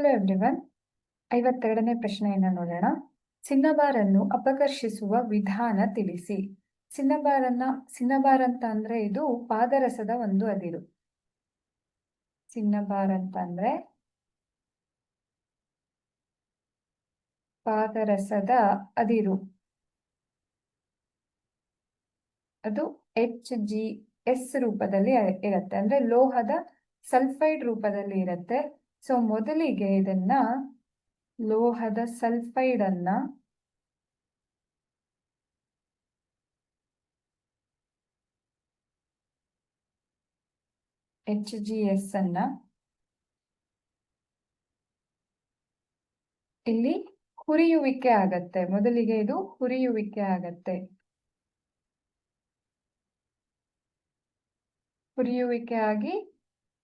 Hello everyone ಐವತ್ತೆರಡನೇ ಪ್ರಶ್ನೆಯನ್ನು ನೋಡೋಣ. ಸಿನ್ನಬಾರನ್ನು ಅಪಕರ್ಷಿಸುವ ವಿಧಾನ ತಿಳಿಸಿ. ಸಿನ್ನಬಾರನ್ನ ಸಿನ್ನಬಾರ್ ಅಂತ ಅಂದ್ರೆ ಇದು ಪಾದರಸದ ಒಂದು ಅದಿರು. ಸಿನ್ನಬಾರ್ ಅಂತ ಅಂದ್ರೆ ಪಾದರಸದ ಅದಿರು. ಅದು ಎಚ್ ಜಿ ಎಸ್ ರೂಪದಲ್ಲಿ ಇರುತ್ತೆ. ಅಂದ್ರೆ ಲೋಹದ ಸಲ್ಫೈಡ್ ರೂಪದಲ್ಲಿ ಇರುತ್ತೆ. ಸೊ ಮೊದಲಿಗೆ ಇದನ್ನ ಲೋಹದ ಸಲ್ಫೈಡ್ ಅನ್ನ ಎಚ್ ಜಿ ಎಸ್ ಅನ್ನ ಇಲ್ಲಿ ಹುರಿಯುವಿಕೆ ಆಗತ್ತೆ. ಮೊದಲಿಗೆ ಇದು ಹುರಿಯುವಿಕೆ ಆಗತ್ತೆ. ಹುರಿಯುವಿಕೆ ಆಗಿ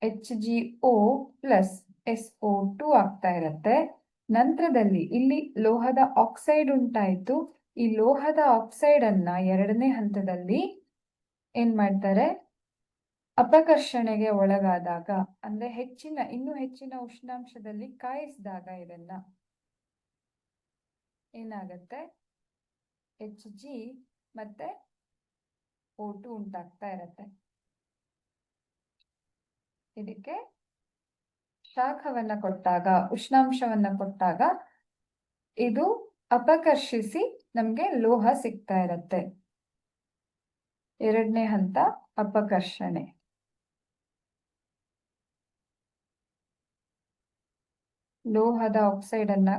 H G O plus S O two ಆಗ್ತಾ ಇರತ್ತೆ. ನಂತರದಲ್ಲಿ ಇಲ್ಲಿ ಲೋಹದ ಆಕ್ಸೈಡ್ ಉಂಟಾಯಿತು. ಈ ಲೋಹದ ಆಕ್ಸೈಡ್ ಅನ್ನ ಎರಡನೇ ಹಂತದಲ್ಲಿ ಏನ್ ಮಾಡ್ತಾರೆ? ಅಪಕರ್ಷಣೆಗೆ ಒಳಗಾದಾಗ, ಅಂದ್ರೆ ಹೆಚ್ಚಿನ, ಇನ್ನೂ ಹೆಚ್ಚಿನ ಉಷ್ಣಾಂಶದಲ್ಲಿ ಕಾಯಿಸಿದಾಗ ಇದನ್ನ ಏನಾಗತ್ತೆ? ಎಚ್ ಜಿ ಮತ್ತೆ ಓಟು ಉಂಟಾಗ್ತಾ ಇರತ್ತೆ. ಇದಕ್ಕೆ ಶಾಖವನ್ನ ಕೊಟ್ಟಾಗ, ಉಷ್ಣಾಂಶವನ್ನ ಕೊಟ್ಟಾಗ ಇದು ಅಪಕರ್ಷಿಸಿ ನಮ್ಗೆ ಲೋಹ ಸಿಗ್ತಾ ಇರತ್ತೆ. ಎರಡನೇ ಹಂತ, ಅಪಕರ್ಷಣೆ. ಲೋಹದ ಆಕ್ಸೈಡ್ ಅನ್ನ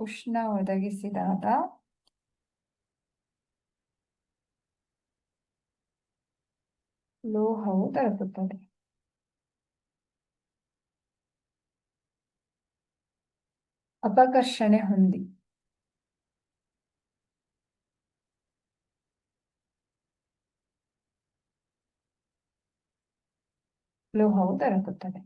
ಉಷ್ಣ ಒದಗಿಸಿದಾಗ ಲೋಹವು ತಲುಪುತ್ತದೆ ಅಪಕರ್ಷಣೆ ಹೊಂದಿ. ಲೋಹವು ದೊರಕುತ್ತದೆ